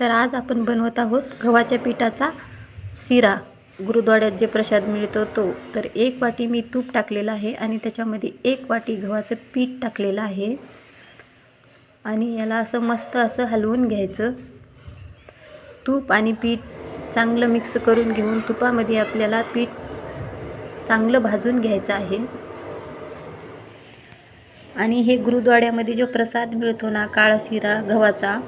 तर आज आपण बनवत आहोत गव्हाच्या पिठाचा शिरा. गुरुद्वाड्यात जे प्रसाद मिळतो तो. तर एक वाटी मी तूप टाकलेलं आहे आणि त्याच्यामध्ये एक वाटी गव्हाचं पीठ टाकलेलं आहे. आणि याला असं मस्त असं हलवून घ्यायचं. तूप आणि पीठ चांगलं मिक्स करून घेऊन तुपामध्ये आपल्याला पीठ चांगलं भाजून घ्यायचं आहे. आणि हे गुरुद्वाड्यामध्ये जो प्रसाद मिळतो ना काळा शिरा गव्हाचा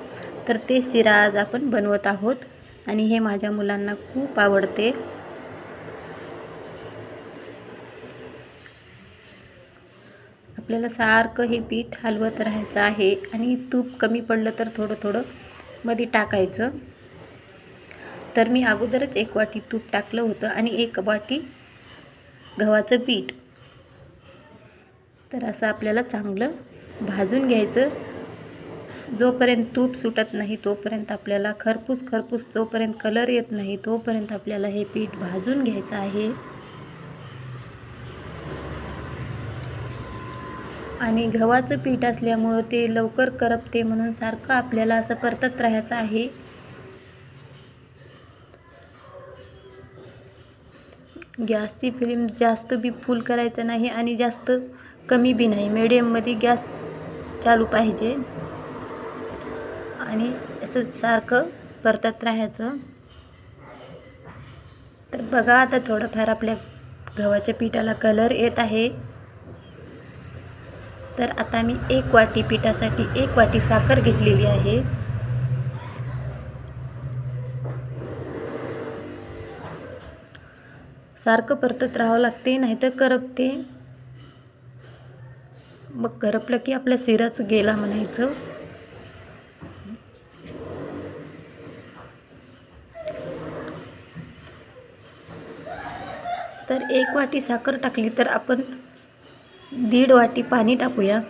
तर ते शिरा आज आपण बनवत आहोत आणि हे माझ्या मुलांना खूप आवडते. आपल्याला सारखं हे पीठ हलवत राहायचं आहे आणि तूप कमी पडलं तर थोडं थोडं मध्ये टाकायचं. तर मी अगोदरच एक वाटी तूप टाकलं होतं आणि एक वाटी गव्हाचं पीठ. तर असं आपल्याला चांगलं भाजून घ्यायचं. जोपर्यंत तूप सुटत नाही तोपर्यंत आपल्याला खरपूस खरपूस जोपर्यंत कलर येत नाही तोपर्यंत आपल्याला हे पीठ भाजून घ्यायचं आहे. आणि गव्हाचं पीठ असल्यामुळं ते लवकर करपते म्हणून सारखं आपल्याला असं परतत राहायचं आहे. गॅसची फ्लेम जास्त बी फुल करायचं नाही आणि जास्त कमी बी नाही. मिडियममध्ये गॅस चालू पाहिजे. आणि असं सारखं परतत राहायचं. तर बघा आता थोडंफार आपल्या गव्हाच्या पिठाला कलर येत आहे. तर आता मी एक वाटी पिठासाठी एक वाटी साखर घेतलेली आहे. सारखं परतत राहावं लागते नाहीतर करपते. मग करपलं की आपल्या सिराच गेला म्हणायचं. तर एक वाटी साखर टाकली तर आपण दीड वाटी पाणी टाकूया.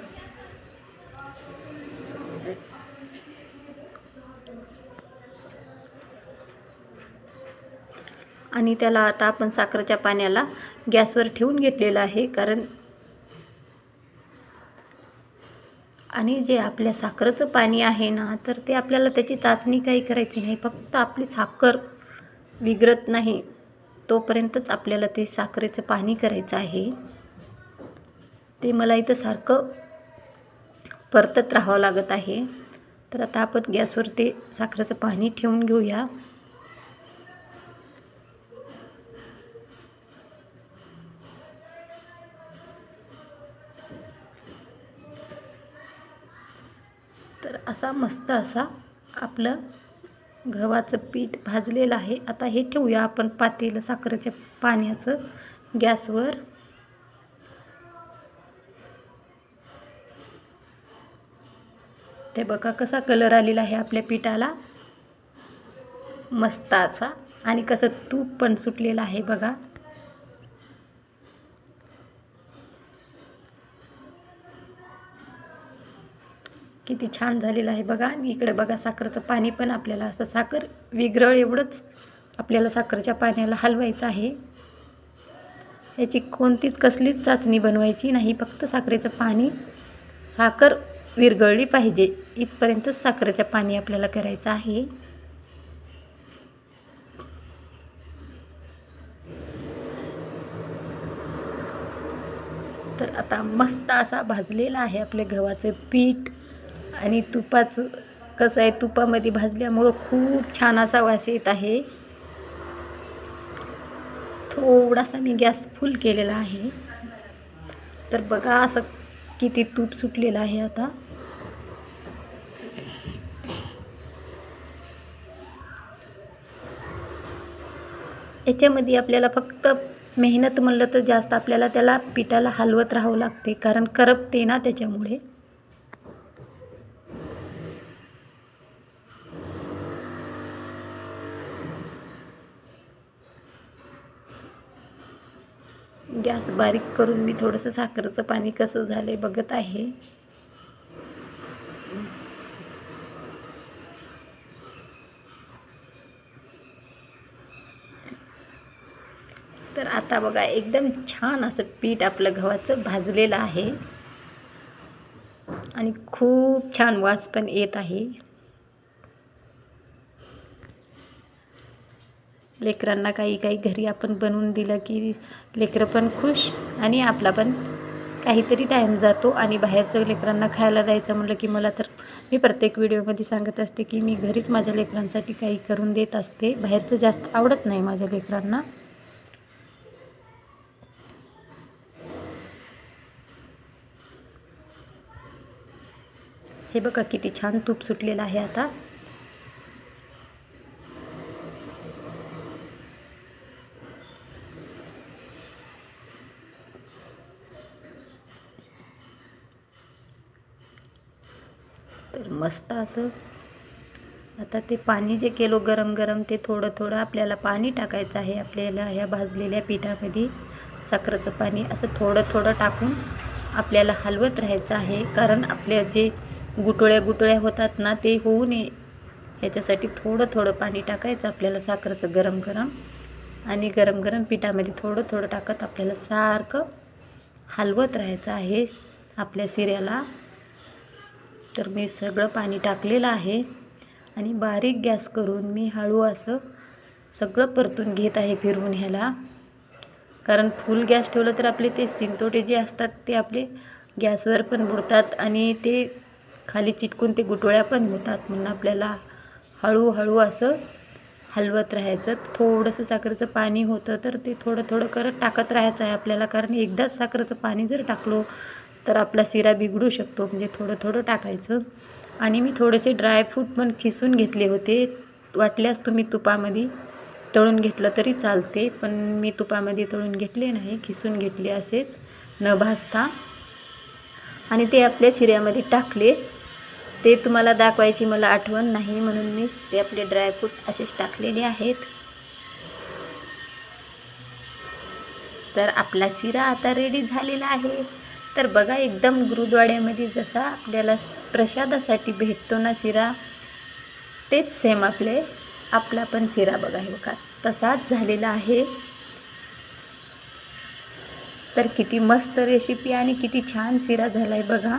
आणि त्याला आता आपण साखरेच्या पाण्याला गॅसवर ठेवून घेतलेलं आहे कारण आणि जे आपल्या साखरेचं पाणी आहे ना तर ते आपल्याला त्याची चाचणी काही करायची नाही फक्त आपली साखर विगरत नाही. तोपर्यंतच आपल्याला ते साखरेचं पाणी करायचं आहे. ते मला इथं सारखं परतत राहावं लागत आहे. तर आता आपण गॅसवर ते साखरेचं पाणी ठेवून घेऊया. तर असा मस्त असा आपलं गव्हाचं पीठ भाजलेलं आहे. आता हे ठेवूया. आपण पातेलं साखरेच्या पाण्याचं गॅसवर. ते बघा कसा कलर आलेला आहे आपल्या पिठाला. मस्ताचा. आणि कसं तूप पण सुटलेलं आहे बघा. किती छान झालेलं आहे बघा. आणि इकडे बघा साखरेचं पाणी पण आपल्याला असं साखर विग्रळ एवढंच आपल्याला साखरेच्या पाण्याला हलवायचं आहे. याची कोणतीच कसलीच चाचणी बनवायची नाही फक्त साखरेचं पाणी. साखर विरघळली पाहिजे. इथपर्यंतच साखरेचं पाणी आपल्याला करायचं आहे. तर आता मस्त असा भाजलेला आहे आपले गव्हाचं पीठ. आणि तुपाचं कसं आहे तुपामध्ये भाजल्यामुळं खूप छान असा वास येत आहे. थोडासा मी गॅस फुल केलेला आहे. तर बघा असं किती तूप सुटलेलं आहे आता. याच्यामध्ये आपल्याला फक्त मेहनत म्हणलं तर जास्त आपल्याला त्याला पिठाला हलवत राहावं लागते कारण करपते ना त्याच्यामुळे. गॅस बारीक करून मी थोडंसं साखरेचं पाणी कसं झालं आहे बघत आहे. तर आता बघा एकदम छान असं पीठ आपलं गव्हाचं भाजलेलं आहे. आणि खूप छान वास पण येत आहे. लेकरांना काही काही घरी आपण बनवून दिलं की लेकरं पण खुश आणि आपला पण काहीतरी टाईम जातो आणि बाहेरचं लेकरांना खायला द्यायचं म्हटलं की मला तर मी प्रत्येक व्हिडिओमध्ये सांगत असते की मी घरीच माझ्या लेकरांसाठी काही करून देत असते. बाहेरचं जास्त आवडत नाही माझ्या लेकरांना. हे बघा किती छान तूप सुटलेलं आहे आता. तर मस्त असं. आता ते पाणी जे केलो गरम गरम ते थोडं थोडं आपल्याला पाणी टाकायचं आहे. आपल्याला ह्या भाजलेल्या पिठामध्ये साखरेचं पाणी असं थोडं थोडं टाकून आपल्याला हलवत राहायचं आहे. कारण आपल्या जे गुटोळ्या गुटोळ्या होतात ना ते होऊ नये. ह्याच्यासाठी थोडं थोडं पाणी टाकायचं आपल्याला साखरेचं गरम गरम. आणि गरम गरम पिठामध्ये थोडं थोडं टाकत आपल्याला सारखं हलवत राहायचं आहे आपल्या सिऱ्याला. तर मी सगळं पाणी टाकलेलं आहे आणि बारीक गॅस करून मी हळू असं सगळं परतून घेत आहे फिरवून ह्याला. कारण फुल गॅस ठेवलं तर आपले ते सिंतोटे जे असतात ते आपले गॅसवर पण बुडतात आणि ते खाली चिटकून ते गुटोळ्या पण होतात. म्हणून आपल्याला हळूहळू असं हलवत राहायचं. थोडंसं साखरेचं पाणी होतं तर ते थोडं थोडं करत टाकत राहायचं आहे आपल्याला. कारण एकदाच साखरेचं पाणी जर टाकलो तर आपला शिरा बिघडू शकतो म्हणजे थोडं थोडं टाकायचं. आणि मी थोडेसे ड्रायफ्रूट पण खिसून घेतले होते. वाटल्यास तुम्ही तुपामध्ये तळून घेतलं तरी चालते पण मी तुपामध्ये तळून घेतले नाही खिसून घेतले असेच. न भाजता. आणि ते आपल्या शिऱ्यामध्ये टाकले. ते तुम्हाला दाखवायची मला आठवण नाही म्हणून मी ते आपले ड्रायफ्रूट असेच टाकलेले आहेत. तर आपला शिरा आता रेडी झालेला आहे. तर बघा एकदम गुरुद्वाड्यामध्ये जसा आपल्याला प्रसादासाठी भेटतो ना शिरा तेच सेम आपले आपला पण शिरा बघा हे बघा. तसाच झालेला आहे. तर किती मस्त रेसिपी आणि किती छान शिरा झाला आहे बघा.